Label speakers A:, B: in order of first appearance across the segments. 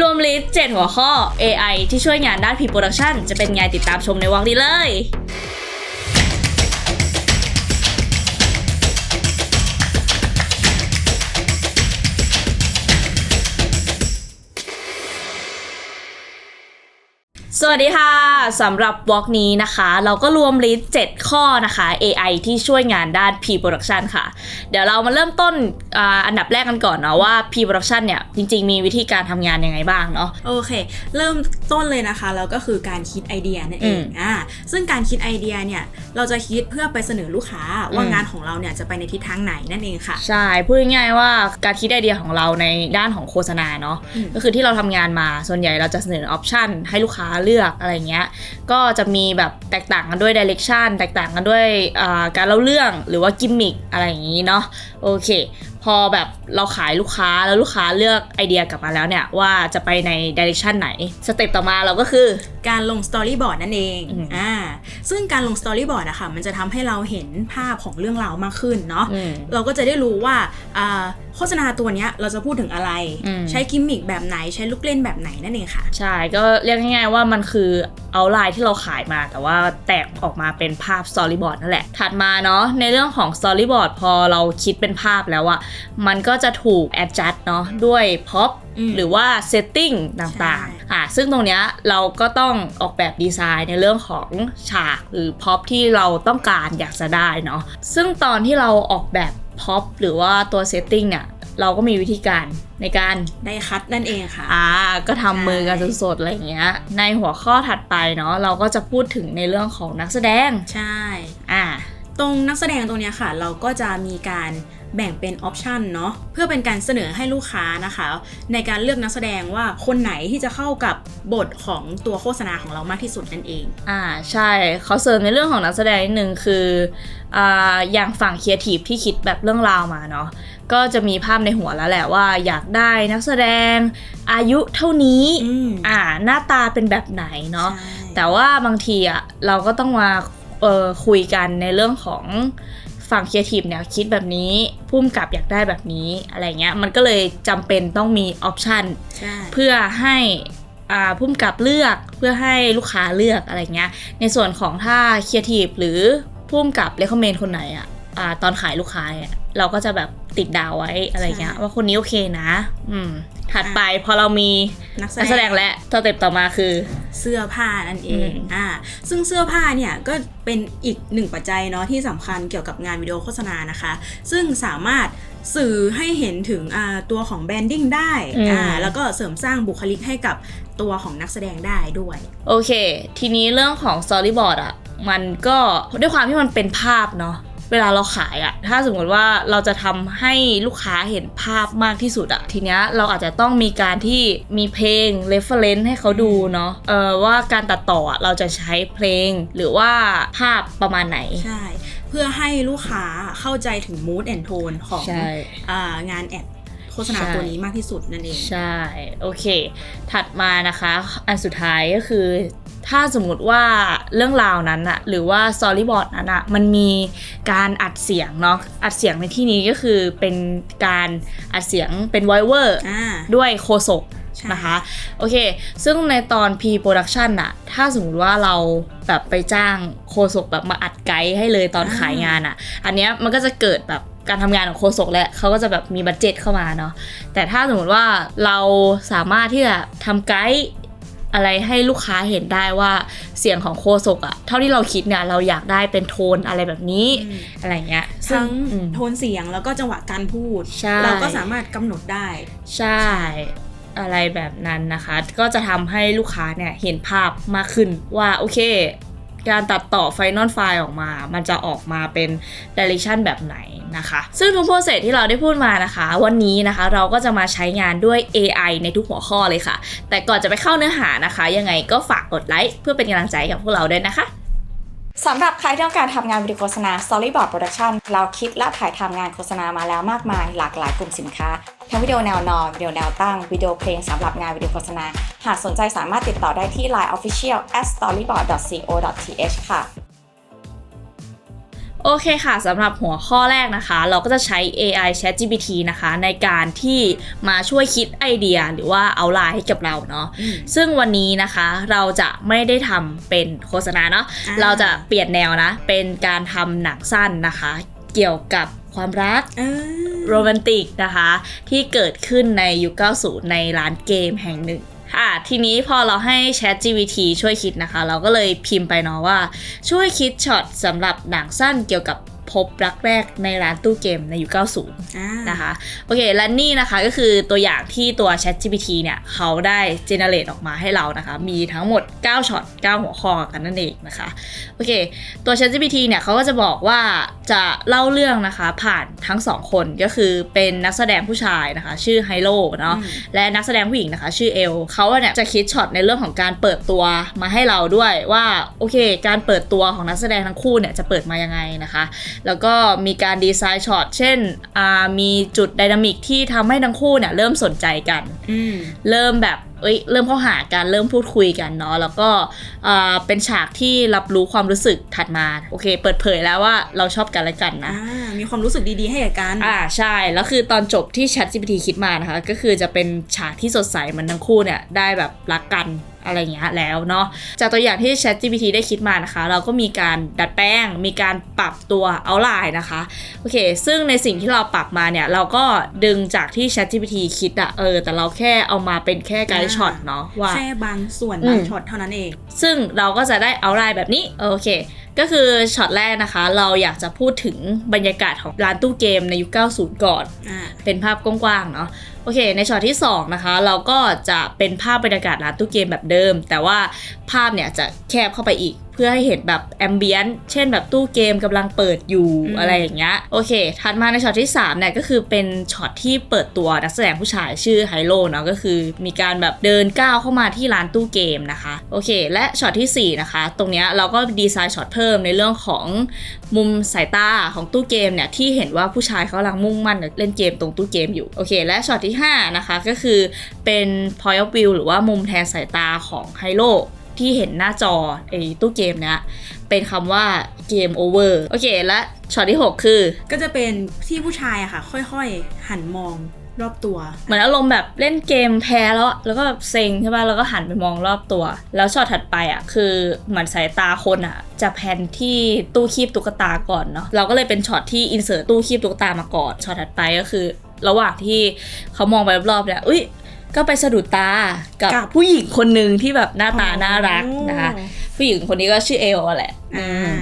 A: รวมลิสต์7หัวข้อ AI ที่ช่วยงานด้านพีโปรดักชันจะเป็นไงติดตามชมในวอล์กนี้เลย สวัสดีค่ะสำหรับวอล์กนี้นะคะ เราก็รวมลิสต์7ข้อนะคะ AI ที่ช่วยงานด้าน Pre-Production ค่ะ เดี๋ยวเรามาเริ่มต้นอาอันดับแรกกันก่อนเนาะว่า Pre-Production เนี่ย จริง ๆ มีวิธีการทำงานยังไงบ้างเนาะ
B: โอเค เริ่มต้นเลยนะคะ แล้วก็คือการคิดไอเดียนั่นเอง
A: อืม
B: อ่าซึ่งการคิดไอเดียเนี่ยเราจะคิดเพื่อไปเสนอลูกค้าว่า
A: อืม
B: งานของเราเนี่ยจะไปในทิศทางไหนนั่นเองค่ะ
A: ใช่ พูดง่ายๆว่าการคิดไอเดียของเราในด้านของโฆษณาเนาะ
B: อืม
A: ก็คือที่เราทำงานมาส่วนใหญ่เราจะเสนอออปชันให้ลูกค้าเลือกอะไรเงี้ยก็จะมีแบบแตกต่างกันด้วยดิเรกชันแตกต่างกันด้วยอ่าการเล่าเรื่องหรือว่ากิมมิคอะไรอย่างนี้เนาะโอเค พอแบบเราขายลูกค้าแล้วลูกค้าเลือกไอเดียกลับมาแล้วเนี่ยว่าจะไปในดิเรกชันไหน สเต็ปต่อมาเราก็คือ
B: การลงสตอรี่บอร์ดนั่นเอง
A: อืม
B: อ่าซึ่งการลงสตอรี่บอร์ดอะค่ะมันจะทำให้เราเห็นภาพของเรื่องราวมากขึ้นเนาะ
A: อืม
B: เราก็จะได้รู้ว่าอ่าโฆษณาตัวเนี้ยเราจะพูดถึงอะไร
A: อืม
B: ใช้กิมมิคแบบไหนใช้ลูกเล่นแบบไหนนั่นเองค่ะ
A: ใช่ก็เรียกง่ายๆว่ามันคือเอาไลน์ที่เราขายมา แต่ว่าแตกออกมาเป็นภาพ Storyboard นั่นแหละ ถัดมาเนาะในเรื่องของ Storyboard พอเราคิดเป็นภาพแล้วอะมันก็จะถูก adjust เนาะด้วย pop
B: อืม
A: หรือว่า setting ต่าง
B: ใช่
A: ๆอะซึ่งตรงเนี้ยเราก็ต้องออกแบบดีไซน์ในเรื่องของฉากหรือ pop ที่เราต้องการอยากจะได้เนาะซึ่งตอนที่เราออกแบบ pop หรือว่าตัว setting เนี่ยเราก็มีวิธีการในการ
B: ได้คัดนั่นเองค่ะ
A: อ่า ก็ทำมือกันสดๆอะไรอย่างเงี้ย ในหัวข้อถัดไปเนาะเราก็จะพูดถึงในเรื่องของนักแสดง
B: ใช่
A: อ่า
B: ตรงนักแสดงตรงเนี้ยค่ะ เราก็จะมีการ แบ่งเป็นออปชันเนาะเพื่อเป็นการเสนอให้ลูกค้านะคะ ในการเลือกนักแสดงว่าคนไหนที่จะเข้ากับบทของตัวโฆษณาของเรามากที่สุดนั่นเอง
A: อ่าใช่เขาเสริมในเรื่องของนักแสดงนิดนึงคืออ่าอย่างฝั่งครีเอทีฟที่คิดแบบเรื่องราวมาเนาะก็จะมีภาพในหัวแล้วแหละว่าอยากได้นักแสดงอายุเท่านี้
B: อืม
A: อ่าหน้าตาเป็นแบบไหนเนาะ
B: ใช่
A: แต่ว่าบางทีอะเราก็ต้องมาเอ่อคุยกันในเรื่องของ ฝั่งครีเอทีฟเนี่ยคิดแบบนี้พุ่มกับอยากได้แบบนี้อะไรเงี้ยมันก็เลยจำเป็นต้องมีออปชัน
B: ใช่
A: เพื่อให้อ่าพุ่มกับเลือกเพื่อให้ลูกค้าเลือกอะไรเงี้ยในส่วนของถ้าครีเอทีฟหรือพุ่มกับเลคคอมเมนต์คนไหนอะอ่าตอนขายลูกค้าเนี่ย เราก็จะแบบติดดาวไว้อะไรเงี้ยว่าคนนี้โอเคนะ อืม ถัดไปพอเรามี
B: นักแส
A: นักแสด
B: ด
A: ง
B: ง
A: และสเต็ปต่อมาคือ
B: เสื้อผ้านั่นเอง
A: อืม
B: อ่าซึ่งเสื้อผ้าเนี่ยก็เป็นอีกหนึ่งปัจจัยเนาะที่สำคัญเกี่ยวกับงานวิดีโอโฆษณานะคะ ซึ่งสามารถสื่อให้เห็นถึงอ่าตัวของแบรนดิ้งได้อ่าแล้วก็เสริมสร้างบุคลิกให้กับตัวของนักแสดงได้ด้วย
A: โอเค ทีนี้เรื่องของ storyboard อะมันก็ด้วยความที่มันเป็นภาพเนาะ เวลาเราขายอะถ้าสมมติว่าเราจะทำให้ลูกค้าเห็นภาพมากที่สุดอะทีเนี้ยเราอาจจะต้องมีการที่มีเพลง reference ให้เขาดูเนาะเออว่าการตัดต่ออะเราจะใช้เพลงหรือว่าภาพประมาณไหน
B: ใช่เพื่อให้ลูกค้าเข้าใจถึง mood and tone ของ
A: ใช่
B: อางานแอด โฆษณา
A: ใช่
B: ตัวนี้มากที่สุดนั่นเอง
A: ใช่ โอเค ถัดมานะคะ อันสุดท้ายก็คือ ถ้าสมมุติว่าเรื่องราวนั้นอะหรือว่าสตอรี่บอร์ดนั้นอะมันมีการอัดเสียงเนาะอัดเสียงในที่นี้ก็คือเป็นการอัดเสียงเป็นไวเวอร์
B: อ่า
A: ด้วยโคศก
B: ใช่
A: นะคะโอเค ซึ่งในตอน pre-production อะถ้าสมมติว่าเราแบบไปจ้างโคศกแบบมาอัดไกด์ให้เลยตอนขายงานอะอันเนี้ยมันก็จะเกิดแบบ การทำงานของโคศกแหละเขาก็จะแบบมีบัตเจ็ตเข้ามาเนาะแต่ถ้าสมมติว่าเราสามารถที่จะทำไกด์อะไรให้ลูกค้าเห็นได้ว่าเสียงของโคศกอะเท่าที่เราคิดเนี่ยเราอยากได้เป็นโทนอะไรแบบนี้
B: อืม
A: อะไรเงี้ยซึ่
B: ทั้ง
A: อืม
B: โทนเสียงแล้วก็จังหวะการพูด
A: ใช่
B: เราก็สามารถกำหนดได้
A: ใช่อะไรแบบนั้นนะคะ ก็จะทำให้ลูกค้าเนี่ยเห็นภาพมากขึ้นว่าโอเค การตัดต่อไฟนอลไฟล์ออกมา มันจะออกมาเป็นดิเรกชันแบบไหนนะคะ ซึ่งทุกโปรเซสที่เราได้พูดมานะคะ วันนี้นะคะเราก็จะมาใช้งานด้วย AI ในทุกหัวข้อเลยค่ะ แต่ก่อนจะไปเข้าเนื้อหานะคะ ยังไงก็ฝากกดไลค์เพื่อเป็นกำลังใจกับพวกเราด้วยนะคะ
C: สำหรับใครที่ต้องการทำงานวิดีโฆษณา Storyboard Production เราคิดและถ่ายทำงานโฆษณามาแล้วมากมาย หลากหลายกลุ่มสินค้า ทั้งวิดีโอแนวนอนวิดีโอแนวตั้งวิดีโอเพลงสำหรับงานวิดีโฆษณา หากสนใจสามารถติดต่อได้ที่ Line Official at storyboard.co.th ค่ะ
A: โอเคค่ะสำหรับหัวข้อแรกนะคะ เราก็จะใช้ AI ChatGPT นะคะ ในการที่มาช่วยคิดไอเดียหรือว่าเอาไลน์ให้กับเราเนาะ
B: อืม
A: ซึ่งวันนี้นะคะเราจะไม่ได้ทำเป็นโฆษณาเนาะ
B: อ่า
A: เราจะเปลี่ยนแนวนะ เป็นการทำหนังสั้นนะคะ เกี่ยวกับความรัก
B: เออ
A: โรแมนติกนะคะ ที่เกิดขึ้นในยุค 90 ในร้านเกมแห่งหนึ่ง อะทีนี้พอเราให้ Chat GPT ช่วยคิดนะคะ เราก็เลยพิมพ์ไปเนาะว่าช่วยคิดช็อตสำหรับหนังสั้นเกี่ยวกับ พบรักแรกในร้านตู้เกมในยุค 90
B: อ่า
A: นะคะโอเคและนี่นะคะก็คือตัวอย่างที่ตัว Chat GPT เนี่ยเขาได้ generate ออกมาให้เรานะคะ มีทั้งหมด 9ช็อต 9 หัวข้อกันนั่นเองนะคะโอเคตัว Chat GPT เนี่ยเขาก็จะบอกว่าจะเล่าเรื่องนะคะผ่านทั้งสองคนก็คือเป็นนักแสดงผู้ชายนะคะ ชื่อไฮโลเนาะ
B: อืม
A: และนักแสดงผู้หญิงนะคะ ชื่อเอลเขาเนี่ยจะคิดช็อตในเรื่องของการเปิดตัวมาให้เราด้วยว่าโอเค การเปิดตัวของนักแสดงทั้งคู่เนี่ยจะเปิดมายังไงนะคะแล้วก็มีการดีไซน์ช็อตเช่นอ่ามีจุดไดนามิกที่ทำให้ทั้งคู่เนี่ยเริ่มสนใจกัน
B: อืม
A: เริ่มแบบเอ้ยเริ่มเข้าหากันเริ่มพูดคุยกันเนาะแล้วก็อ่าเป็นฉากที่รับรู้ความรู้สึกถัดมาโอเค เปิดเผยแล้วว่าเราชอบกันและกันนะ
B: อ่ามีความรู้สึกดีๆให้กับกัน
A: อ่าใช่แล้วคือตอนจบที่ Chat GPT คิดมานะคะก็คือจะเป็นฉากที่สดใสเหมันทั้งคู่เนี่ยได้แบบรักกัน อะไรอย่างเงี้ยแล้วเนาะจากตัวอย่างที่ Chat GPT ได้คิดมานะคะ เราก็มีการดัดแปลง มีการปรับตัวเอาไลน์นะคะโอเค ซึ่งในสิ่งที่เราปรับมาเนี่ย เราก็ดึงจากที่ Chat GPT คิดอะเออ แต่เราแค่เอามาเป็นแค่ไกด์ช็อตเนาะว่า
B: แค่บางส่วน
A: อืม
B: บางช็อตเท่านั้นเอง
A: ซึ่งเราก็จะได้เอาไลน์แบบนี้โอเคก็คือช็อตแรกนะคะ เราอยากจะพูดถึงบรรยากาศของร้านตู้เกมในยุค 90 ก่อน
B: อ่า
A: เป็นภาพกว้างๆเนาะ โอเค ในช็อตที่ 2 นะคะ เราก็จะเป็นภาพบรรยากาศร้านตู้เกมแบบเดิม แต่ว่าภาพเนี่ยจะแคบเข้าไปอีก พื่อให้เห็นแบบแอมเบียนเช่นแบบตู้เกมกำลังเปิดอยู่
B: อืม
A: อะไรอย่างเงี้ยโอเค ถัดมาในช็อตที่3เนี่ยก็คือเป็นช็อตที่เปิดตัวนักแสดงผู้ชายชื่อไฮโลเนาะก็คือมีการแบบเดินก้าวเข้ามาที่ร้านตู้เกมนะคะโอเค และช็อตทีสี่4 นะคะ ตรงเนี้ยเราก็ดีไซน์ช็อตเพิ่มในเรื่องของมุมสายตาของตู้เกมเนี่ยที่เห็นว่าผู้ชายเขากำลังมุ่งมั่นเล่นเกมตรงตู้เกมอยู่โอเคและช็อตที่ห้านะคะก็คือเป็น point of view หรือว่ามุมแทนสายตาของไฮโล ที่เห็นหน้าจอไอ้ตู้เกมเนี้ยเป็นคำว่าเกมโอเวอร์โอเคและช็อตที่ 6 คือ
B: ก็จะเป็นที่ผู้ชายอะค่ะ ค่อยๆ หันมองรอบตัว
A: เหมือนอารมณ์แบบเล่นเกมแพ้แล้วอะแล้วก็แบบเซ็งใช่ป่ะแล้วก็หันไปมองรอบตัว แล้วช็อตถัดไปอะคือเหมือนสายตาคนอะ จะแพนที่ตู้คีบตุ๊กตาก่อนเนาะเราก็เลยเป็นช็อตที่อินเสิร์ตตู้คีบตุ๊กตามาก่อนช็อตถัดไปก็คือ ระหว่างที่เขามองไปรอบๆเนี่ยอุ้ย ก็ไปสะดุดตากับ
B: กับ
A: ผู้หญิงคนหนึ่งที่แบบหน้าตา
B: อ๋อ
A: น่ารักนะคะผู้หญิงคนนี้ก็ชื่อเอลอะแหละ
B: อ่
A: อืมา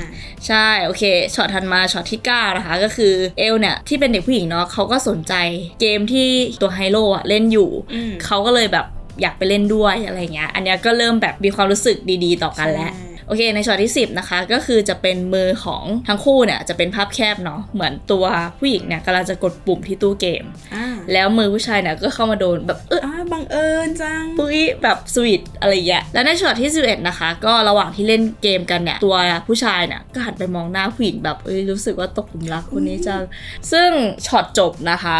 A: ใช่โอเคช็อตทันมาช็อตที่ 9 นะคะ ก็คือเอลเนี่ย ที่เป็นเด็กผู้หญิงเนาะเขาก็สนใจเกมที่ตัวไฮโลอะเล่นอยู่
B: อืม
A: เขาก็เลยแบบอยากไปเล่นด้วยอะไรเงี้ย อันเนี้ยก็เริ่มแบบมีความรู้สึกดีๆ ต่อกันแล้ว
B: ใช่
A: โอเคในช็อตที่ 10นะคะก็คือจะเป็นมือของทั้งคู่เนี่ยจะเป็นภาพแคบเนาะเหมือนตัวผู้หญิงเนี่ยกำลังจะกดปุ่มที่ตู้เกม
B: อ่า
A: แล้วมือผู้ชายเนี่ยก็เข้ามาโดนแบบเออ
B: อ่าบังเอิญจัง
A: ปุ้ยแบบสวีทอะไรอย่างเงี้ยแล้วในช็อตที่ 11 นะคะ ก็ระหว่างที่เล่นเกมกันเนี่ยตัวผู้ชายเนี่ยก็หันไปมองหน้าผู้หญิงแบบเอ้ยรู้สึกว่าตกหลุมรักคนนี้จังซึ่งช็อตจบนะคะ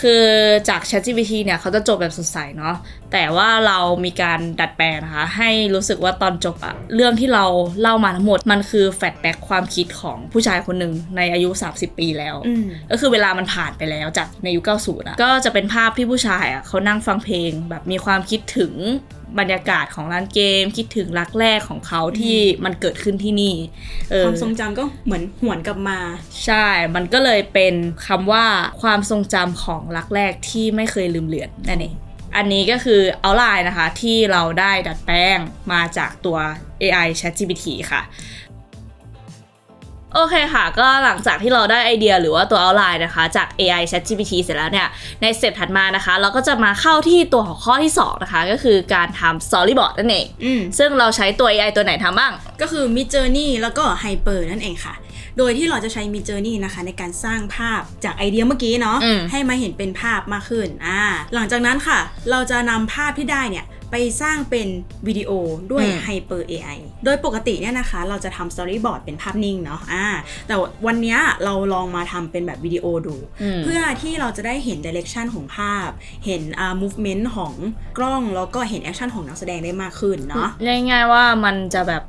A: คือจาก ChatGPT เนี่ยเขาจะจบแบบสดใสเนาะแต่ว่าเรามีการดัดแปลงนะคะ ให้รู้สึกว่าตอนจบอะเรื่องที่เราเล่ามาทั้งหมด มันคือแฟลชแบ็กความคิดของผู้ชายคนหนึ่งในอายุ 30 ปีแล้ว
B: อืม
A: ก็คือเวลามันผ่านไปแล้วจากในยุค90อะก็จะเป็นภาพที่ผู้ชายอะเขานั่งฟังเพลงแบบมีความคิดถึง บรรยากาศของร้านเกม คิดถึงรักแรกของเขาที่มันเกิดขึ้นที่นี่เออ
B: ความทรงจำก็เหมือนหวนกลับมา
A: ใช่ มันก็เลยเป็นคำว่าความทรงจำของรักแรกที่ไม่เคยลืมเลือนนั่นเองอันนี้ก็คือเอาไลน์นะคะที่เราได้ดัดแปลงมาจากตัว AI ChatGPT ค่ะ โอเคค่ะ ก็หลังจากที่เราได้ไอเดียหรือว่าตัว outline นะคะ จาก AI ChatGPT เสร็จแล้วเนี่ย ในสเต็ปถัดมานะคะ เราก็จะมาเข้าที่ตัวหัวข้อที่ 2 นะคะ ก็คือการทำ storyboard นั่นเอง
B: อืม
A: ซึ่งเราใช้ตัว AI ตัวไหนทำบ้าง
B: ก็คือ Mid Journey แล้วก็ Hyper นั่นเองค่ะ โดยที่เราจะใช้ Mid Journey นะคะ ในการสร้างภาพจากไอเดียเมื่อกี้เนาะ
A: อืม
B: ให้มาเห็นเป็นภาพมากขึ้น อ่า หลังจากนั้นค่ะ เราจะนำภาพที่ได้เนี่ย ไปสร้างเป็นวิดีโอด้วย Hyper AI โดยปกติเนี่ยนะคะ เราจะทำ Storyboard เป็นภาพนิ่งเนาะอ่าแต่วันเนี้ยเราลองมาทำเป็นแบบวิดีโอดู
A: ม
B: เพื่อที่เราจะได้เห็น direction ของภาพ เห็นอ่า movement ของกล้อง แล้วก็เห็น action ของนักแสดงได้มากขึ้นเนาะ
A: เรียกง่ายๆว่ามันจะแบบ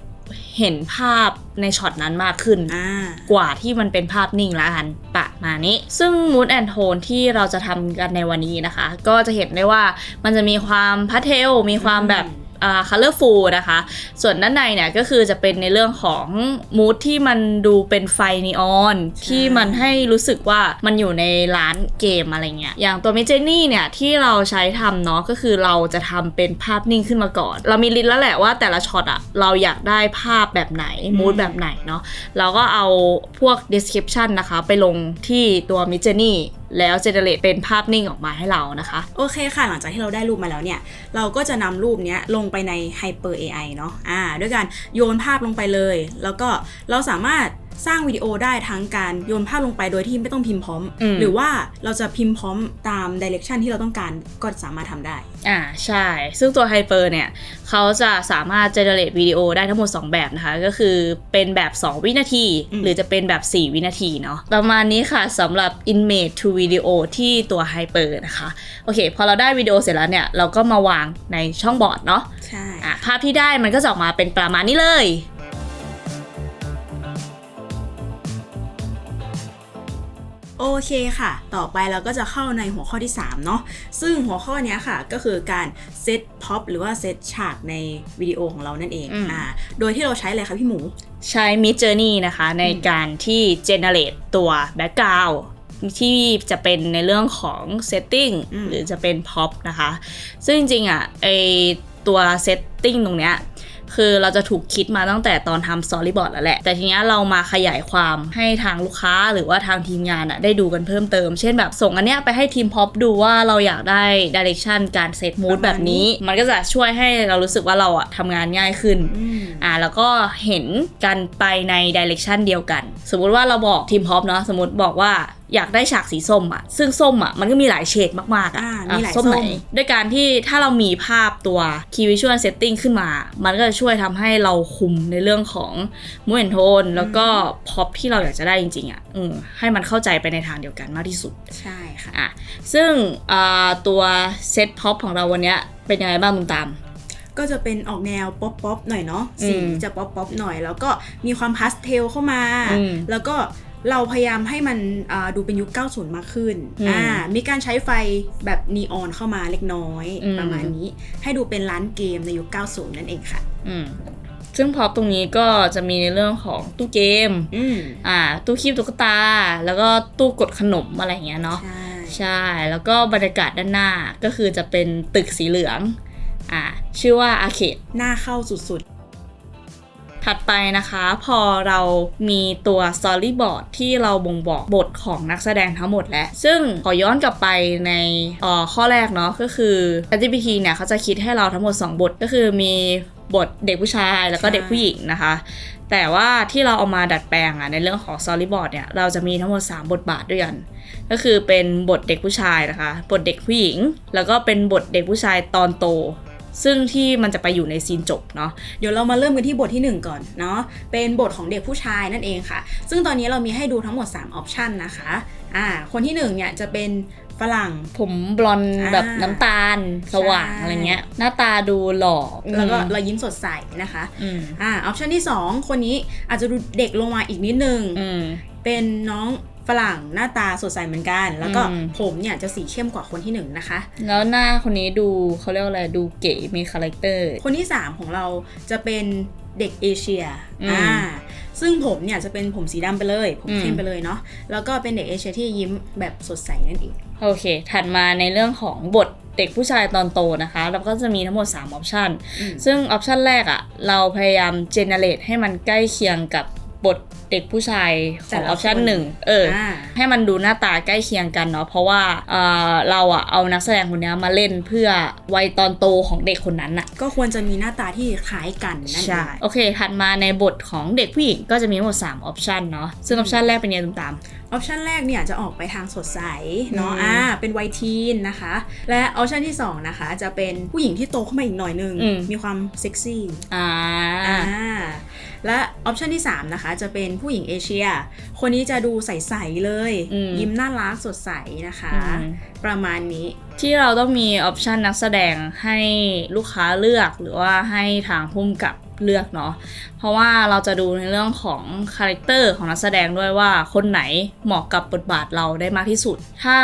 A: เห็นภาพในช็อตนั้นมากขึ้น
B: อ่า
A: กว่าที่มันเป็นภาพนิ่งแล้วกันประมาณนี้ ซึ่ง Mood and Tone ที่เราจะทำกันในวันนี้นะคะ ก็จะเห็นได้ว่ามันจะมีความพาสเทลมีความแบบ อ่า colorful นะคะ ส่วนด้านในเนี่ยก็คือจะเป็นในเรื่องของมูดที่มันดูเป็นไฟนีออน ที่มันให้รู้สึกว่ามันอยู่ในร้านเกมอะไรเงี้ย อย่างตัวมิเจนี่เนี่ยที่เราใช้ทำเนาะก็คือเราจะทำเป็นภาพนิ่งขึ้นมาก่อน เรามีลิสต์แล้วแหละว่าแต่ละช็อตอะเราอยากได้ภาพแบบไหนมูดแบบไหนเนาะเราก็เอาพวก description นะคะ ไปลงที่ตัว Mid Journey แล้วเจเนเรตเป็นภาพนิ่งออกมาให้เรานะคะ
B: โอเคค่ะ หลังจากที่เราได้รูปมาแล้วเนี่ย เราก็จะนำรูปนี้ลงไปใน Hyper AI เนาะอ่าด้วยการโยนภาพลงไปเลย แล้วก็เราสามารถสร้างวิดีโอได้ทั้งการโยนภาพลงไปโดยที่ไม่ต้องพิมพ์พร้อม
A: อืม
B: หรือว่าเราจะพิมพ์พร้อมตาม direction ที่เราต้องการก็สามารถทำได้
A: อ่าใช่ ซึ่งตัว Hyper เนี่ย เขาจะสามารถ generate วิดีโอได้ทั้งหมด 2 แบบนะคะ ก็คือเป็นแบบ 2 วินาที
B: อืม
A: หรือจะเป็นแบบ 4 วินาทีเนาะประมาณนี้ค่ะสำหรับ Image to Video ที่ตัว Hyper นะคะ โอเค พอเราได้วิดีโอเสร็จแล้วเนี่ย เราก็มาวางในช่องบอร์ดเนาะ
B: ใช่
A: อะภาพที่ได้มันก็จะออกมาเป็นประมาณนี้เลย
B: โอเคค่ะ ต่อไปเราก็จะเข้าในหัวข้อที่ 3 เนาะ ซึ่งหัวข้อเนี้ยค่ะก็คือการเซตพ็อปหรือว่าเซตฉากในวิดีโอของเรานั่นเอง
A: อืม
B: อ่า โดยที่เราใช้อะไรคะพี่หมู
A: ใช้ Mid Journey นะคะ ในการที่ generate ตัว background ที่จะเป็นในเรื่องของ setting
B: อืม
A: หรือจะเป็น pop นะคะ ซึ่งจริงๆอะไอตัว setting ตรงเนี้ย คือเราจะถูกคิดมาตั้งแต่ตอนทำ storyboard แล้วแหละ แต่ทีเนี้ยเรามาขยายความให้ทางลูกค้าหรือว่าทางทีมงานอะได้ดูกันเพิ่มเติม เช่นแบบส่งอันเนี้ยไปให้ทีม pop ดูว่าเราอยากได้ direction การ set mood แบบนี้ มันก็จะช่วยให้เรารู้สึกว่าเราอะทำงานง่ายขึ้น
B: อืม
A: อ่าแล้วก็เห็นกันไปในดิเรกชันเดียวกัน สมมุติว่าเราบอกทีมพอปเนาะสมมติบอกว่า อยากได้ฉากสีส้มอะซึ่งส้มอะมันก็มีหลายเฉดมากๆอะ
B: อ่า
A: อะ
B: มีหลาย
A: ส้มไหน
B: ส้ม
A: ด้วยการที่ถ้าเรามีภาพตัว Key Visual Setting ขึ้นมา มันก็จะช่วยทำให้เราคุมในเรื่องของมูเอนโทนแล้วก็พอปที่เราอยากจะได้จริงๆอะอืมให้มันเข้าใจไปในทางเดียวกันมากที่สุด
B: ใช่ค่ะ
A: อะซึ่งอ่าตัวเซตพ็อปของเราวันเนี้ยเป็นยังไงบ้างมึงตาม
B: ก็จะเป็นออกแนวป๊อปป๊อปหน่อยเนาะ
A: อืม
B: สีจะป๊อปป๊อปหน่อย แล้วก็มีความพาสเทลเข้ามา
A: อืม
B: แล้วก็ เราพยายามให้มันอ่าดูเป็นยุค 90 มากขึ้น
A: อืม
B: อ่า มีการใช้ไฟแบบนีออนเข้ามาเล็กน้อย
A: อืม
B: ประมาณนี้ ให้ดูเป็นร้านเกมในยุค 90 นั่นเองค่ะ
A: อืมซึ่งพอตรงนี้ก็จะมีในเรื่องของตู้เกม
B: อืม
A: อ่า ตู้คีบตุ๊กตา แล้วก็ตู้กดขนมอะไรอย่างเงี้ยเนาะ
B: ใช่
A: ใช่ แล้วก็บรรยากาศด้านหน้าก็คือจะเป็นตึกสีเหลือง อ่า ชื่อว่าอาเคด
B: หน้าเข้าสุด
A: ถัดไปนะคะพอเรามีตัว storyboard ที่เราบ่งบอกบทของนักแสดงทั้งหมดแล้ว ซึ่งขอย้อนกลับไปในเอ่อข้อแรกเนาะก็คือ LGBT เนี่ยเขาจะคิดให้เราทั้งหมด 2 บทก็คือมีบทเด็กผู้ชายแล้วก็เด็กผู้หญิงนะคะ แต่ว่าที่เราเอามาดัดแปลงอะในเรื่องของ storyboard เนี่ยเราจะมีทั้งหมด 3 บทบาทด้วยกัน ก็คือเป็นบทเด็กผู้ชายนะคะ บทเด็กผู้หญิง แล้วก็เป็นบทเด็กผู้ชายตอนโต ซึ่งที่มันจะไปอยู่ในซีนจบเนาะ
B: ๆเดี๋ยวเรามาเริ่มกันที่บทที่ 1 ก่อนเนาะเป็นบทของเด็กผู้ชายนั่นเองค่ะ ซึ่งตอนนี้เรามีให้ดูทั้งหมด 3 ออปชันนะคะอ่าคนที่1เนี่ยจะเป็นฝรั่ง
A: ผมบลอนด์
B: อ่า
A: แบบน้ำตาลสว่าง
B: ใช่
A: อะไรเงี้ย หน้าตาดูหล่อ
B: แล้วก็
A: อืม
B: รอยยิ้มสดใสนะคะ
A: อืม
B: อ่าออปชันที่ 2 คนนี้อาจจะดูเด็กลงมาอีกนิดนึง
A: อืม
B: เป็นน้องฝ รั่งหน้าตาสดใสเหมือนกัน แล้วก็
A: อืม
B: ผมเนี่ยจะสีเข้มกว่าคนที่หนึ่งนะคะ
A: แล้วหน้าคนนี้ดูเขาเรียกว่าอะไรดูเก๋มีคาแรคเตอร์
B: คนที่3ของเราจะเป็นเด็กเอเชีย
A: อืม
B: อ่าซึ่งผมเนี่ยจะเป็นผมสีดำไปเลยผม
A: อืม
B: เข้มไปเลยเนาะแล้วก็เป็นเด็กเอเชียที่ยิ้มแบบสดใสนั่นเอง
A: โอเค ถัดมาในเรื่องของบทเด็กผู้ชายตอนโตนะคะ เราก็จะมีทั้งหมด3ออปชัน
B: อืม
A: ซึ่งออปชันแรกอะ่ะ เราพยายามเจเนเรตให้มันใกล้เคียงกับ บทเด็กผู้ชายข
B: แต่
A: องอ
B: ละ
A: อปชัน
B: คน
A: หนึ่งเอออ
B: อ่า
A: ให้มันดูหน้าตาใกล้เคียงกันเนาะเพราะว่าเอ่อเราอะเอานักแสดงคนนี้มาเล่นเพื่อวัยตอนโตของเด็กคนนั้นอะ
B: ก็ควรจะมีหน้าตาที่คล้ายกันนั่นเอง
A: ใช่โอเคถัดมาในบทของเด็กผู้หญิงก็จะมีทั้งหมด3ออปชันเนาะซึ่งออปชันแรกเป็นยังไงตาม
B: ออปชันแรกเนี่ยจะออกไปทางสดใสเนาะ
A: อืม
B: อ่าเป็นวัยทีนนะคะ และออปชันที่สองนะคะจะเป็นผู้หญิงที่โตขึ้นมาอีกหน่อยนึง
A: อืม
B: มีความเซ็กซี่
A: ๆอ่า
B: อ่า และออปชันที่ 3 นะคะ จะเป็นผู้หญิงเอเชีย คนนี้จะดูใส ๆ เลย
A: อืม
B: ยิ้มน่ารักสดใสนะคะ
A: อืม
B: ประมาณนี้
A: ที่เราต้องมีออปชันนักแสดงให้ลูกค้าเลือกหรือว่าให้ทางพุ่มกับเลือกเนาะเพราะว่าเราจะดูในเรื่องของคาแรคเตอร์ของนักแสดงด้วยว่าคนไหนเหมาะกับบทบาทเราได้มากที่สุด ถ้า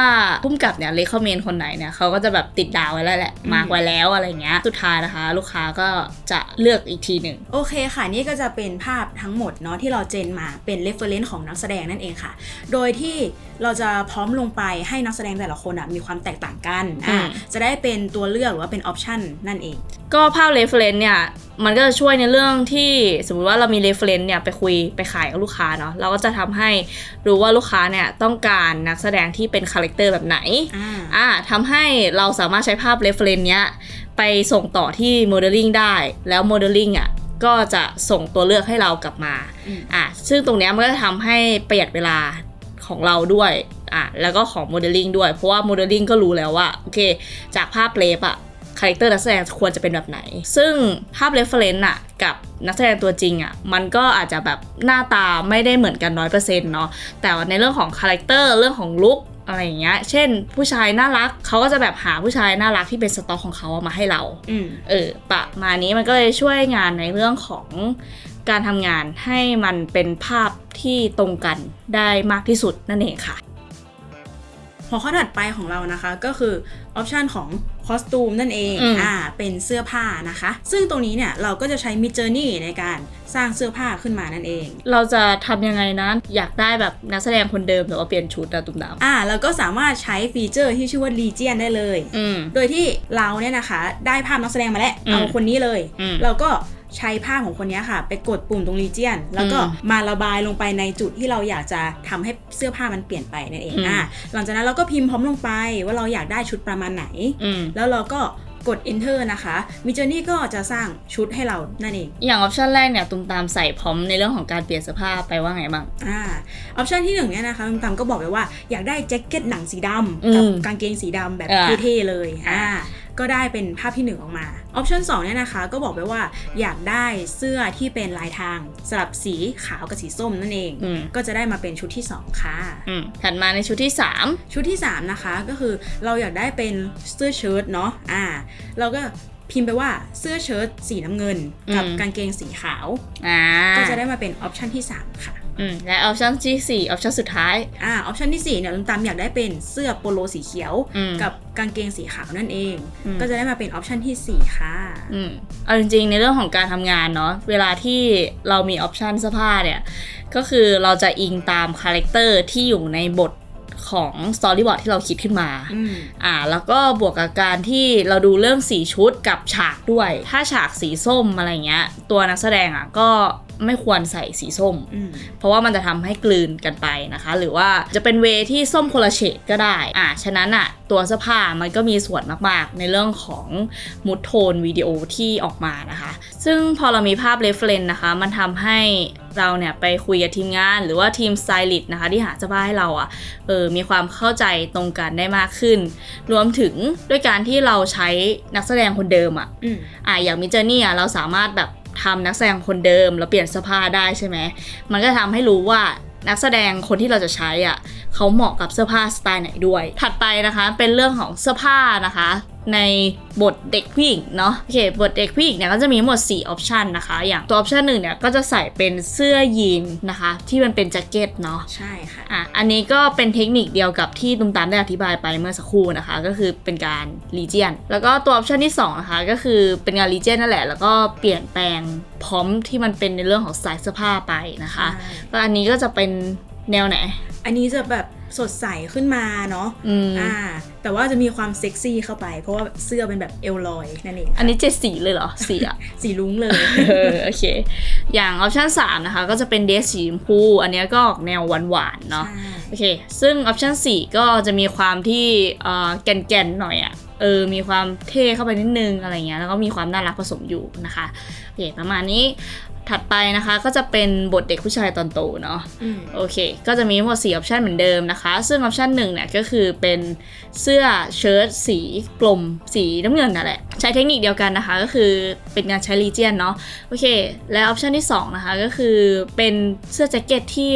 A: พุ่มกับเนี่ยเลคคอมเมนคนไหนเนี่ยเขาก็จะแบบติดดาวไว้แล้วแหละ
B: ม
A: มาร์กไว้แล้วอะไรเงี้ยสุดท้ายนะคะ ลูกค้าก็จะเลือกอีกทีหนึ่ง
B: โอเคค่ะนี่ก็จะเป็นภาพทั้งหมดเนาะที่เราเจนมาเป็น reference ของนักแสดงนั่นเองค่ะ โดยที่ เราจะพร้อมลงไปให้นักแสดงแต่ละคนอะมีความแตกต่างกันอ่า
A: อืม
B: จะได้เป็นตัวเลือกหรือว่าเป็นออปชันนั่นเอง
A: ก็ภาพ reference เนี่ยมันก็จะช่วยในเรื่องที่สมมุติว่าเรามี reference เนี่ยไปคุยไปขายกับลูกค้าเนาะเราก็จะทำให้รู้ว่าลูกค้าเนี่ยต้องการนักแสดงที่เป็นคาแรคเตอร์แบบไหน
B: อ่า
A: อ่าทำให้เราสามารถใช้ภาพ reference เนี้ยไปส่งต่อที่ modeling ได้ แล้ว modeling อะก็จะส่งตัวเลือกให้เรากลับมา
B: อืม
A: อะซึ่งตรงเนี้ยมันก็จะทำให้ประหยัดเวลา ของเราด้วยอะแล้วก็ของ modeling ด้วย เพราะว่า modeling ก็รู้แล้วว่าโอเค จากภาพเลฟอะคาแรคเตอร์นักแสดงควรจะเป็นแบบไหน ซึ่งภาพ reference อะกับนักแสดงตัวจริงอะมันก็อาจจะแบบหน้าตาไม่ได้เหมือนกันร้อยเปอร์เซ็นต์เนาะ แต่ว่าในเรื่องของคาแรคเตอร์เรื่องของลุคอะไรอย่างเงี้ย เช่น ผู้ชายน่ารักเขาก็จะแบบหาผู้ชายน่ารักที่เป็นสต็อกของเขาอะมาให้เรา
B: อืม
A: เออประมาณนี้มันก็เลยช่วยงานในเรื่องของ การทำงานให้มันเป็นภาพที่ตรงกันได้มากที่สุดนั่นเองค่ะ
B: หัวข้อถัดไปของเรานะคะก็คือออปชันของคอสตูมนั่นเอง
A: อืม
B: อ่า เป็นเสื้อผ้านะคะ ซึ่งตรงนี้เนี่ยเราก็จะใช้มิจ o ร์นี่ในการสร้างเสื้อผ้าขึ้นมานั่นเอง
A: เราจะทำยังไงนะ อยากได้แบบนักแสดงคนเดิมแต่ว่าเปลี่ยนชุดอะตุ้มดำ
B: อ่าแล้วก็สามารถใช้ฟีเจอร์ที่ชื่อว่า Legion ได้เลย
A: อืม
B: โดยที่เราเนี่ยนะคะ ได้ภาพนักแสดงมาแล้ว
A: อืม
B: เอาคนนี้เลย
A: อืม
B: เราก็ ใช้ภาพของคนนี้ค่ะ ไปกดปุ่มตรง Legion แล้วก็
A: อืม
B: มาระบายลงไปในจุดที่เราอยากจะทำให้เสื้อผ้ามันเปลี่ยนไปนั่นเอง
A: อืม
B: อ่าหลังจากนั้นเราก็พิมพ์พร้อมลงไปว่าเราอยากได้ชุดประมาณไหน
A: อืม
B: แล้วเราก็กด enter นะคะ มิจ o ร์นี่ก็จะสร้างชุดให้เรา นั่นเอง
A: อย่างออปชันแรกเนี่ย ตุ้มตามใส่พร้อมในเรื่องของการเปลี่ยนเสื้อผ้าไปว่าไงบ้าง
B: อ่า ออปชันที่หนึ่งเนี่ยนะคะคุณตามก็บอกไว้ว่าอยากได้แจ็คเก็ตหนังสีดำ
A: อืม
B: กับกางเกงสีดำแบบ
A: อ่า
B: เท่ๆเลย
A: อ่า
B: อ่า ก็ได้เป็นภาพที่หนึ่งออกมา ออปชันสองเนี่ยนะคะ ก็บอกไว้ว่าอยากได้เสื้อที่เป็นลายทางสลับสีขาวกับสีส้มนั่นเอง
A: อืม
B: ก็จะได้มาเป็นชุดที่สองค่ะ
A: อืมถัดมาในชุดที่สาม
B: ชุดที่ 3 นะคะก็คือเราอยากได้เป็นเสื้อเชิ้ตเนาะอ่า เราก็พิมพ์ไปว่าเสื้อเชิ้ตสีน้ำเงิน กับกางเกงสีขาว
A: อ่า
B: ก็จะได้มาเป็นออปชันที่ 3 ค่ะ
A: อืมและออปชันที่สี่ออปชันสุดท้าย
B: อ่าออปชันที่ 4 เนี่ยลุงตามอยากได้เป็นเสื้อโปโลสีเขียว
A: อืม
B: กับกางเกงสีขาวนั่นเอง
A: อืม
B: ก็จะได้มาเป็นออปชันที่4 ค่ะ
A: อืมเอาจริงๆ ในเรื่องของการทำงานเนาะเวลาที่เรามีออปชันเสื้อผ้าเนี่ย ก็คือเราจะอิงตามคาแรคเตอร์ที่อยู่ในบทของสตอรี่บอร์ดที่เราคิดขึ้นมา
B: อืม
A: อ่าแล้วก็บวกกับการที่เราดูเรื่องสีชุดกับฉากด้วย ถ้าฉากสีส้มอะไรเงี้ย ตัวนักแสดงอะก็ ไม่ควรใส่สีส้ม
B: อืม
A: เพราะว่ามันจะทำให้กลืนกันไปนะคะ หรือว่าจะเป็นเวที่ส้มคนละเฉดก็ได้อ่าฉะนั้นอะตัวเสื้อผ้ามันก็มีส่วนมากๆ ในเรื่องของมูดโทนวิดีโอที่ออกมานะคะ ซึ่งพอเรามีภาพเรฟเฟรนนะคะ มันทำให้เราเนี่ยไปคุยกับทีมงานหรือว่าทีมสไตลิสต์นะคะที่หาเสื้อผ้าให้เราอะเออมีความเข้าใจตรงกันได้มากขึ้น รวมถึงด้วยการที่เราใช้นักแสดงคนเดิมอะ
B: อืม
A: อะอย่างมิจเจอร์นี่อะเราสามารถแบบ ทำนักแสดงคนเดิมแล้วเปลี่ยนเสื้อผ้าได้ใช่ไหมมันก็ทำให้รู้ว่านักแสดงคนที่เราจะใช้อะ เขาเหมาะกับเสื้อผ้าสไตล์ไหนด้วย ถัดไปนะคะเป็นเรื่องของเสื้อผ้านะคะ ในบทเด็กผู้หญิงเนาะโอเคบทเด็กผู้หญิงเนี่ยก็จะมีทั้งหมด 4 ออปชันนะคะ อย่างตัวออปชันหนึ่งเนี่ยก็จะใส่เป็นเสื้อยีนนะคะ ที่มันเป็นแจ็คเก็ตเนาะ
B: ใช่ค่ะ
A: อะ อันนี้ก็เป็นเทคนิคเดียวกับที่ตุ้มตามได้อธิบายไปเมื่อสักครู่นะคะ ก็คือเป็นการรีเจียนแล้วก็ตัวออปชันที่2นะคะก็คือเป็นงานรีเจียนนั่นแหละ แล้วก็เปลี่ยนแปลงพร้อมที่มันเป็นในเรื่องของสายเสื้อผ้าไปนะคะ
B: ใช่
A: ก็อันนี้ก็จะเป็น แนวไหน
B: อันนี้จะแบบสดใสขึ้นมาเนาะ
A: อืม
B: อ่า แต่ว่าจะมีความเซ็กซี่เข้าไป เพราะว่าเสื้อเป็นแบบเอลลอยนั่นเอง
A: อันนี้เจ็ดสีเลยเหรอ สีอะ
B: สีลุ้งเลย
A: เออโอเค อย่างออปชัน3นะคะ ก็จะเป็นเดสสีชมพู อันเนี้ยก็ออกแนวหวานๆเนาะ
B: ใช่
A: โอเค ซึ่งออปชัน4ก็จะมีความที่เอ่อแก่นๆหน่อยอะเออ มีความเท่เข้าไปนิดนึงอะไรเงี้ย แล้วก็มีความน่ารักผสมอยู่นะคะ โอเค ประมาณนี้ ถัดไปนะคะก็จะเป็นบทเด็กผู้ชายตอนโตเนาะ
B: อืม
A: โอเค ก็จะมีทั้งหมด4ออปชันเหมือนเดิมนะคะ ซึ่งออปชันหนึ่งเนี่ยก็คือเป็นเสื้อเชิ้ตสีกลมสีน้ำเงินนั่นแหละ ใช้เทคนิคเดียวกันนะคะ ก็คือเป็นการใช้รีเจียนเนาะโอเค แล้วออปชันที่ 2 นะคะ ก็คือเป็นเสื้อแจ็คเก็ตที่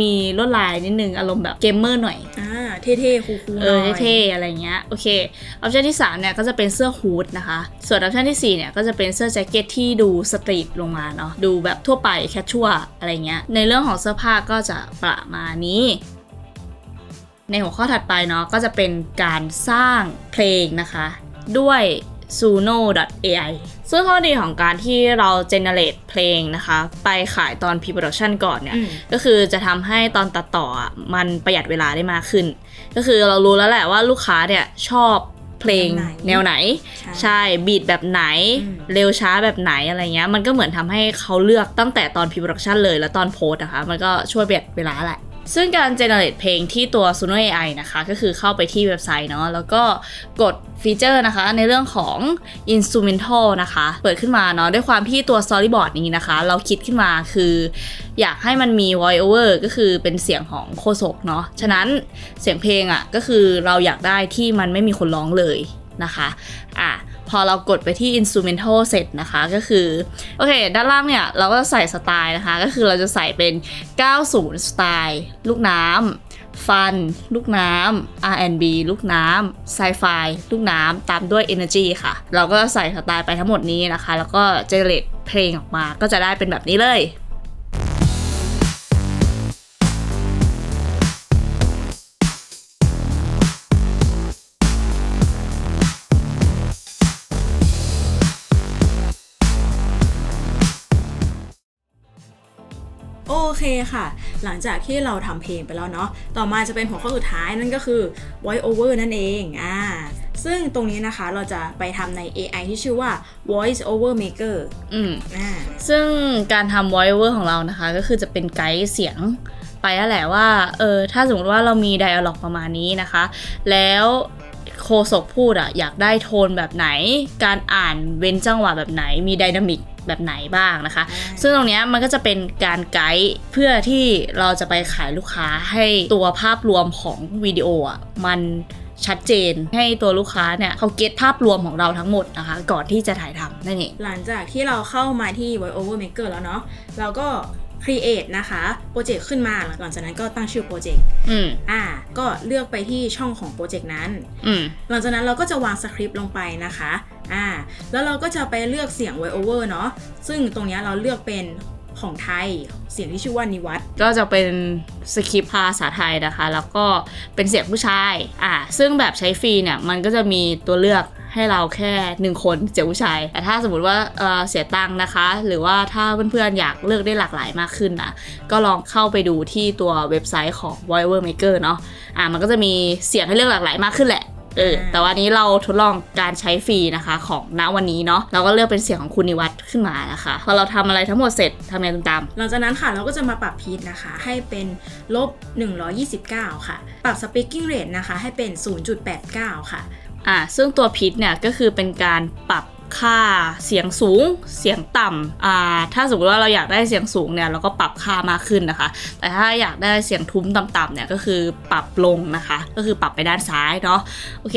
A: มีลวดลายนิดนึงอารมณ์แบบเกมเมอร์หน่อย
B: อ่า เท่ๆคูลๆ
A: เออ
B: หน่
A: เท่ๆอะไรเงี้ยโอเคออปชันที่3เนี่ยก็จะเป็นเสื้อฮูดนะคะ ส่วนออปชันที่4เนี่ยก็จะเป็นเสื้อแจ็คเก็ตที่ดูสตรีทลงมาเนาะดูแบบทั่วไปแคชชัวอะไรเงี้ยในเรื่องของเสื้อผ้าก็จะประมาณนี้ในหัวข้อถัดไปเนาะก็จะเป็นการสร้างเพลงนะคะ ด้วย suno.ai ซึ่งข้อดีของการที่เรา generate เพลงนะคะ ไปขายตอน pre-production ก่อนเนี่ย
B: อืม
A: ก็คือจะทำให้ตอนตัดต่ออะมันประหยัดเวลาได้มากขึ้น ก็คือเรารู้แล้วแหละว่าลูกค้าเนี่ยชอบเพลง
B: แนวไหน
A: แนวไหน
B: ใช่
A: ใช่บีทแบบไหน
B: อืม
A: เร็วช้าแบบไหนอะไรเงี้ย มันก็เหมือนทำให้เขาเลือกตั้งแต่ตอน pre-production เลยแล้วตอนโพสต์นะคะมันก็ช่วยประหยัดเวลาแหละ ซึ่งการ generate เพลงที่ตัว Suno AI นะคะ ก็คือเข้าไปที่เว็บไซต์เนาะแล้วก็กดฟีเจอร์นะคะ ในเรื่องของ instrumental นะคะ เปิดขึ้นมาเนาะด้วยความที่ตัว storyboard นี้นะคะ เราคิดขึ้นมาคือ อยากให้มันมี voice over ก็คือเป็นเสียงของโคศกเนาะฉะนั้นเสียงเพลงอะ่ะก็คือเราอยากได้ที่มันไม่มีคนร้องเลยนะคะอะ พอเรากดไปที่ instrumental เสร็จนะคะก็คือ โอเค ด้านล่างเนี่ย เราก็จะใส่สไตล์นะคะ ก็คือเราจะใส่เป็น 90 สไตล์ ลูกน้ำฟัน ลูกน้ำ R&B ลูกน้ำไซไฟลูกน้ำตามด้วย Energy ค่ะ เราก็ใส่สไตล์ไปทั้งหมดนี้นะคะ แล้วก็เจเนเรตเพลงออกมาก็จะได้เป็นแบบนี้เลย
B: คค่ะ หลังจากที่เราทำเพลงไปแล้วเนาะต่อมาจะเป็นหัวข้อสุดท้ายนั่นก็คือ voice over นั่นเองอ่าซึ่งตรงนี้นะคะเราจะไปทำใน AI ที่ชื่อว่า voice over maker
A: อืม
B: อ่า
A: ซึ่งการทำ voice over ของเรานะคะ ก็คือจะเป็นไกด์เสียงไปนั่นแหละว่าเออถ้าสมมติว่าเรามี dialog ประมาณนี้นะคะ แล้วโคศกพูดอะอยากได้โทนแบบไหน การอ่านเว้นจังหวะแบบไหนมีไดนามิก แบบไหนบ้างนะคะ
B: อ่า
A: ซึ่งตรงเนี้ยมันก็จะเป็นการไกด์เพื่อที่เราจะไปขายลูกค้าให้ตัวภาพรวมของวิดีโออะมันชัดเจนให้ตัวลูกค้าเนี่ยเขาเก็ตภาพรวมของเราทั้งหมดนะคะ ก่อนที่จะถ่ายทำนั่นเอง
B: หลังจากที่เราเข้ามาที่ voice over maker แล้วเนาะเราก็ create นะคะโปรเจกต์ขึ้นมาหลังจากนั้นก็ตั้งชื่อโปรเจกต์
A: อืม
B: อ่า ก็เลือกไปที่ช่องของโปรเจกต์นั้น
A: อืม
B: หลังจากนั้นเราก็จะวางสคริปต์ลงไปนะคะ อ่าแล้วเราก็จะไปเลือกเสียง voice over เนาะซึ่งตรงนี้เราเลือกเป็นของไทยเสียงที่ชื่อว่านิวัต
A: ก็จะเป็นสคริปต์ภาษาไทยนะคะ แล้วก็เป็นเสียงผู้ชายอ่าซึ่งแบบใช้ฟรีเนี่ยมันก็จะมีตัวเลือกให้เราแค่หนึ่งคนเสียงผู้ชาย แต่ถ้าสมมติว่าเเสียตังค์นะคะ หรือว่าถ้าเพื่อนๆอยากเลือกได้หลากหลายมากขึ้นนะก็ลองเข้าไปดูที่ตัวเว็บไซต์ของ Voice Maker เนาะอ่ามันก็จะมีเสียงให้เลือกหลากหลายมากขึ้นแหละ เออแต่วันนี้เราทดลองการใช้ฟรีนะคะของณวันนี้เนาะเราก็เลือกเป็นเสียงของคุณนิวัฒน์ขึ้นมานะคะพอเราทำอะไรทั้งหมดเสร็จทำไงตาม
B: หลังจากนั้นค่ะเราก็จะมาปรับพีทนะคะ ให้เป็นลบ 129 ค่ะ ปรับ speaking rate นะคะ ให้เป็น 0.89 ค่ะ
A: อ่าซึ่งตัวพิษเนี่ยก็คือเป็นการปรับ ค่าเสียงสูง เสียงต่ำอ่าถ้าสมมติว่าเราอยากได้เสียงสูงเนี่ยเราก็ปรับค่ามากขึ้นนะคะ แต่ถ้าอยากได้เสียงทุ้มต่ำๆเนี่ยก็คือปรับลงนะคะ ก็คือปรับไปด้านซ้ายเนาะโอเค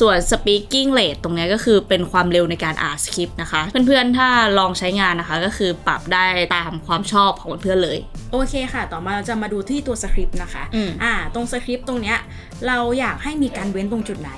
A: ส่วน speaking rate ตรงนี้ก็คือเป็นความเร็วในการอ่านสคริปต์นะคะ เพื่อนๆถ้าลองใช้งานนะคะก็คือปรับได้ตามความชอบของเพื่อนๆเลย
B: โอเคค่ะ ต่อมาเราจะมาดูที่ตัวสคริปต์นะคะ
A: อืม
B: อ่าตรงสคริปต์ตรงเนี้ยเราอยากให้มีการเว้นตรงจุดไหน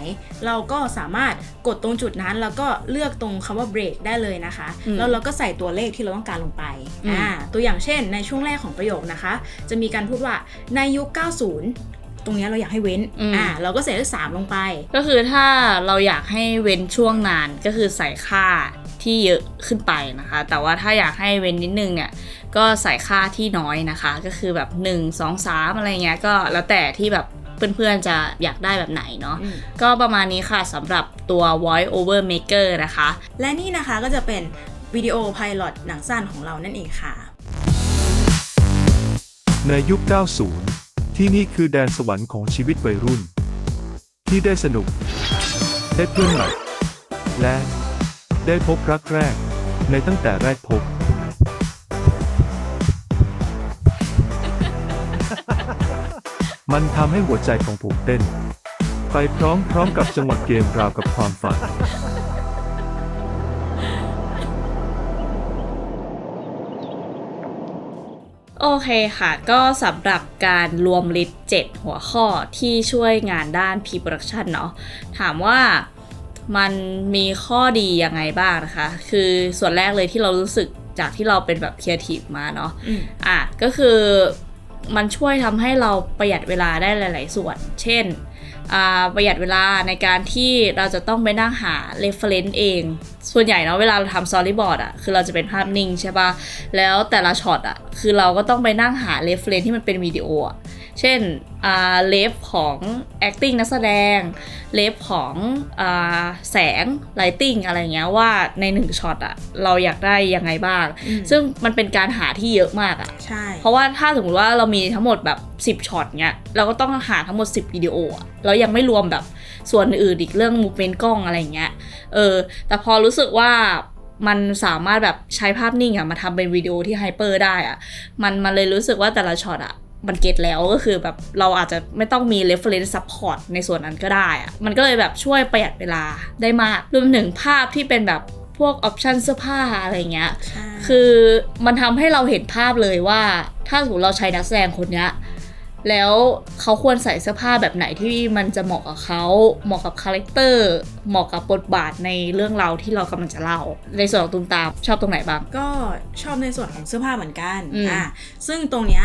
B: เราก็สามารถกดตรงจุดนั้นแล้วก็เลือกตรงคำว่า break ได้เลยนะคะ
A: อืม
B: แล้วเราก็ใส่ตัวเลขที่เราต้องการลงไป
A: อืม
B: อ่าตัวอย่างเช่น ในช่วงแรกของประโยคนะคะ จะมีการพูดว่าในยุค 90ตรงเนี้ยเราอยากให้เว้น อ่า เราก็ใส่เลขสามลงไป
A: ก็คือถ้าเราอยากให้เว้นช่วงนานก็คือใส่ค่า ที่เยอะขึ้นไปนะคะ แต่ว่าถ้าอยากให้เว้นนิดนึงเนี่ยก็ใส่ค่าที่น้อยนะคะ ก็คือแบบ 1 2 3 อะไรเงี้ยก็แล้วแต่ที่แบบเพื่อนๆจะอยากได้แบบไหนเนาะ
B: อืม
A: ก็ประมาณนี้ค่ะสำหรับตัว voice over maker นะคะ
B: และนี่นะคะก็จะเป็นวิดีโอไพลอตหนังสั้นของเรานั่นเองค่ะ
D: ในยุค 90 ที่นี่คือแดนสวรรค์ของชีวิตวัยรุ่น ที่ได้สนุกได้เพื่อนใหม่และ ได้พบรักแรก ในตั้งแต่แรกพบ มันทำให้หัวใจของผมเต้น ไปพร้อมพร้อมกับจังหวะเกมราวกับความฝัน
A: โอเคค่ะ ก็สำหรับการรวมลิสต์7หัวข้อที่ช่วยงานด้าน P-Production เนาะถามว่า มันมีข้อดียังไงบ้างนะคะ คือส่วนแรกเลยที่เรารู้สึกจากที่เราเป็นแบบครีเอทีฟมาเนาะ
B: อืม
A: อะก็คือมันช่วยทำให้เราประหยัดเวลาได้หลาย ๆ ส่วน เช่นอ่าประหยัดเวลาในการที่เราจะต้องไปนั่งหา reference เอง ส่วนใหญ่เนาะเวลาเราทำ storyboard อะคือเราจะเป็นภาพนิ่งใช่ปะแล้วแต่ละช็อตอะคือเราก็ต้องไปนั่งหา reference ที่มันเป็นวิดีโออะ เช่นอ่าเลฟของ acting นักแสดง เลฟของอาแสง lighting อะไรเงี้ยว่าในหนึ่งช็อตอะเราอยากได้ยังไงบ้าง
B: อืม
A: ซึ่งมันเป็นการหาที่เยอะมากอะ
B: ใช่
A: เพราะว่าถ้าสมมติว่าเรามีทั้งหมดแบบ 10ช็อตเนี้ยเราก็ต้องหาทั้งหมด 10วิดีโออะแล้วยังไม่รวมแบบส่วนอื่นอีกเรื่องมูฟเมนต์กล้องอะไรเงี้ยเออแต่พอรู้สึกว่ามันสามารถแบบใช้ภาพนิ่งอะมาทำเป็นวิดีโอที่ไฮเปอร์ได้อะมันมันเลยรู้สึกว่าแต่ละช็อตอะ มันเก็ตแล้วก็คือแบบเราอาจจะไม่ต้องมี reference support ในส่วนนั้นก็ได้อะมันก็เลยแบบช่วยประหยัดเวลาได้มากรวมถึงภาพที่เป็นแบบพวกออปชันเสื้อผ้าอะไรเงี้ย
B: ใช่
A: คือมันทำให้เราเห็นภาพเลยว่า ถ้าสมมติเราใช้นักแสดงคนเนี้ยแล้วเขาควรใส่เสื้อผ้าแบบไหนที่มันจะเหมาะกับเขาเหมาะกับคาแรคเตอร์ เหมาะกับบทบาทในเรื่องราวที่เรากำลังจะเล่า ในส่วนของตูมตามชอบตรงไหนบ้าง
B: ก็ชอบในส่วนของเสื้อผ้าเหมือนกัน
A: อืม
B: อ่า ซึ่งตรงเนี้ย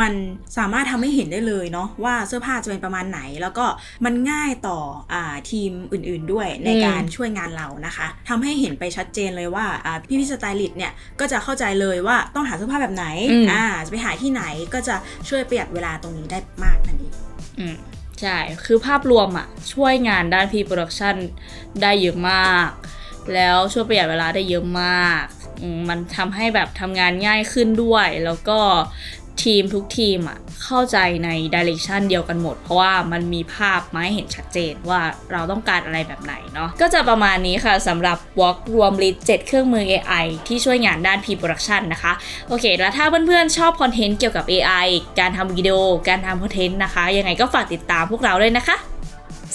B: มันสามารถทำให้เห็นได้เลยเนาะว่าเสื้อผ้าจะเป็นประมาณไหน แล้วก็มันง่ายต่ออ่าทีมอื่นๆด้วยในการช่วยงานเรานะคะทำให้เห็นไปชัดเจนเลยว่าอ่าพี่พี่สไตลิสต์เนี่ยก็จะเข้าใจเลยว่าต้องหาเสื้อผ้าแบบไหนอ่าจะไปหาที่ไหนก็จะช่วยประหยัดเวลาตรงนี้ได้มากนั่นเอง
A: อืมใช่ คือภาพรวมอะช่วยงานด้านพีโปรดักชันได้เยอะมาก แล้วช่วยประหยัดเวลาได้เยอะมากอืมมันทำให้แบบทำงานง่ายขึ้นด้วย แล้วก็ ทีมทุกทีมอะเข้าใจในดิเรกชันเดียวกันหมด เพราะว่ามันมีภาพมาให้เห็นชัดเจนว่าเราต้องการอะไรแบบไหนเนาะก็จะประมาณนี้ค่ะสำหรับ Walk รวมลิสต์7เครื่องมือ AI ที่ช่วยงานด้าน P-Production นะคะ โอเค แล้วถ้าเพื่อนๆ ชอบคอนเทนต์เกี่ยวกับ AI การทำวิดีโอการทำคอนเทนต์นะคะ ยังไงก็ฝากติดตามพวกเราด้วยนะคะ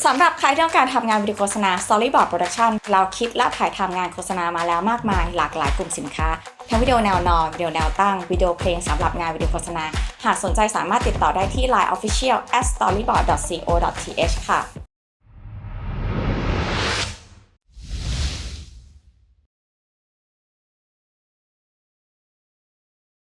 C: สำหรับใครที่ต้องการทำงานวิดีโอโฆษณา Storyboard Production เราคิดและถ่ายทำงานโฆษณามาแล้วมากมาย หลากหลายกลุ่มสินค้า ทั้งวิดีโอแนวนอนวิดีโอแนวตั้งวิดีโอเพลงสำหรับงานวิดีโอโฆษณา หากสนใจสามารถติดต่อได้ที่ Line Official at storyboard.co.th ค่ะ